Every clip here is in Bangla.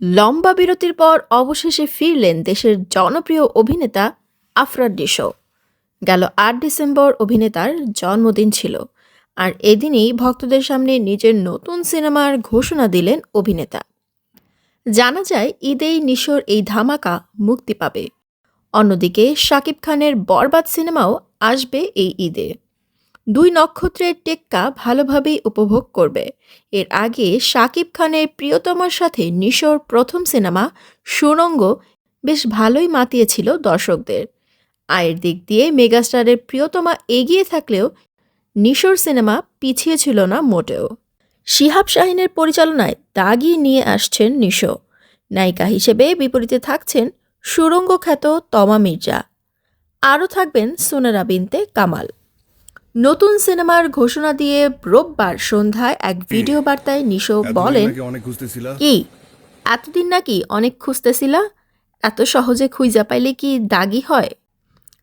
লম্বা বিরতির পর অবশেষে ফিরলেন দেশের জনপ্রিয় অভিনেতা আফরান নিশো গেল আট ডিসেম্বর অভিনেতার জন্মদিন ছিল আর এদিনেই ভক্তদের সামনে নিজের নতুন সিনেমার ঘোষণা দিলেন অভিনেতা। জানা যায়, ঈদেই নিশোর এই ধামাকা মুক্তি পাবে। অন্যদিকে শাকিব খানের বরবাদ সিনেমাও আসবে এই ঈদে। দুই নক্ষত্রের টেক্কা ভালোভাবেই উপভোগ করবে। এর আগে শাকিব খানের প্রিয়তমার সাথে নিশোর প্রথম সিনেমা সুরঙ্গ বেশ ভালোই মাতিয়েছিল দর্শকদের। আয়ের দিক দিয়ে মেগাস্টারের প্রিয়তমা এগিয়ে থাকলেও নিশোর সিনেমা পিছিয়ে ছিল না মোটেও। শিহাব শাহিনের পরিচালনায় দাগি নিয়ে আসছেন নিশো। নায়িকা হিসেবে বিপরীতে থাকছেন সুরঙ্গ খ্যাত তমা মির্জা। আরও থাকবেন সোনারা বিনতে কামাল। নতুন সিনেমার ঘোষণা দিয়ে রোববার সন্ধ্যায় এক ভিডিও বার্তায় নিশো বলেন কি? এতদিন নাকি অনেক খুঁজতেছিলা? এত সহজে খুঁজা পাইলে কি দাগি হয়?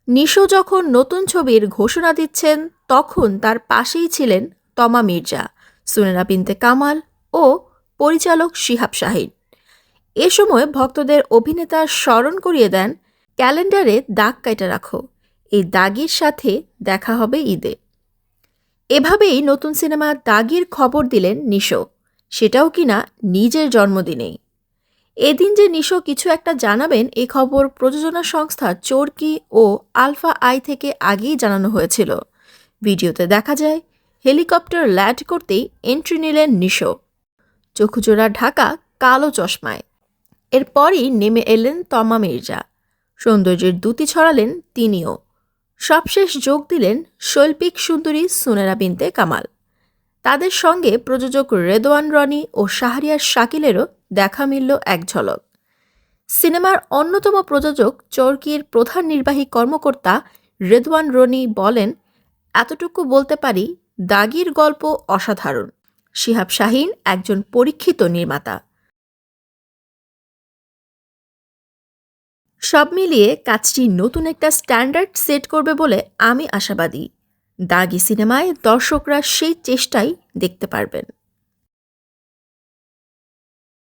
নিশো যখন নতুন ছবির ঘোষণা দিচ্ছেন তখন তার পাশেই ছিলেন তমা মির্জা সুনেনা বিনতে কামাল ও পরিচালক শিহাব শাহিন। এ সময় ভক্তদের অভিনেতা স্মরণ করিয়ে দেন ক্যালেন্ডারে দাগ কাটা রাখো এই দাগির সাথে দেখা হবে ঈদে। এভাবেই নতুন সিনেমা দাগির খবর দিলেন নিশো। সেটাও কিনা নিজের জন্মদিনেই। এদিন যে নিশো কিছু একটা জানাবেন এই খবর প্রযোজনা সংস্থা চোরকি ও আলফা আই থেকে আগেই জানানো হয়েছিল। ভিডিওতে দেখা যায়, হেলিকপ্টার ল্যান্ড করতেই এন্ট্রি নিলেন নিশো। চক্ষুচোরা ঢাকা, কালো চশমায়। এরপরই নেমে এলেন তমা মির্জা। সৌন্দর্যের দুতি ছড়ালেন তিনিও। সবশেষ যোগ দিলেন শৈল্পিক সুন্দরী সুনেরা বিনতে কামাল। তাদের সঙ্গে প্রযোজক রেদওয়ান রনি ও শাহরিয়ার শাকিলেরও দেখা মিলল এক ঝলক। সিনেমার অন্যতম প্রযোজক চরকির প্রধান নির্বাহী কর্মকর্তা রেদওয়ান রনি বলেন, এতটুকু বলতে পারি, দাগির গল্প অসাধারণ। শিহাব শাহিন একজন পরীক্ষিত নির্মাতা। সব মিলিয়ে কাজটি নতুন একটা স্ট্যান্ডার্ড সেট করবে বলে আমি আশাবাদী। দাগি সিনেমায় দর্শকরা সেই চেষ্টাই দেখতে পারবেন।